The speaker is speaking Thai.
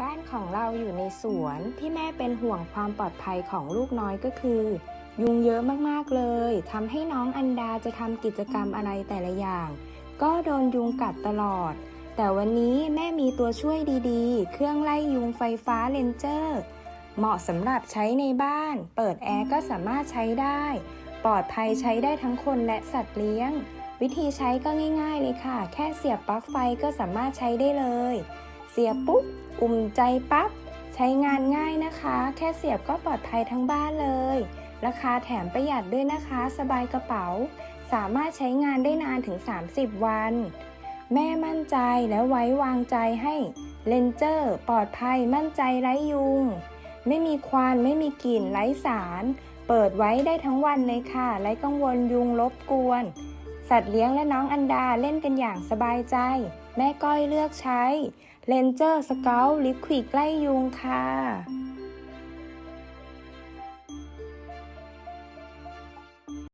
บ้านของเราอยู่ในสวนที่แม่เป็นห่วงความปลอดภัยของลูกน้อยก็คือ ยุงเยอะมากๆเลย ทำให้น้องอันดาจะทำกิจกรรมอะไรแต่ละอย่าง ก็โดนยุงกัดตลอด แต่วันนี้แม่มีตัวช่วยดีๆ เครื่องไล่ยุงไฟฟ้าเลนเจอร์ เหมาะสำหรับใช้ในบ้าน เปิดแอร์ก็สามารถใช้ได้ ปลอดภัยใช้ได้ทั้งคนและสัตว์เลี้ยง วิธีใช้ก็ง่าย ๆ เลยค่ะ แค่เสียบปลั๊กไฟก็สามารถใช้ได้เลย สียบปุ๊บ อุ่มใจปั๊บ ใช้งานง่ายนะคะ แค่เสียบก็ปลอดภัยทั้งบ้านเลย ราคาแถมประหยัดด้วยนะคะ สบายกระเป๋า สามารถใช้งานได้นานถึง 30 วัน แม่มั่นใจและไว้วางใจให้เลนเจอร์ปลอดภัยมั่นใจไร้ยุง ไม่มีควันไม่มีกลิ่นไร้สาร เปิดไว้ได้ทั้งวันเลยค่ะ ไร้กังวลยุงรบกวน สัตว์เลี้ยงและน้องอันดาเล่นกันอย่างสบายใจ แม่ก้อยเลือกใช้เลนเจอร์สเกลลิควิดไล่ยุงค่ะ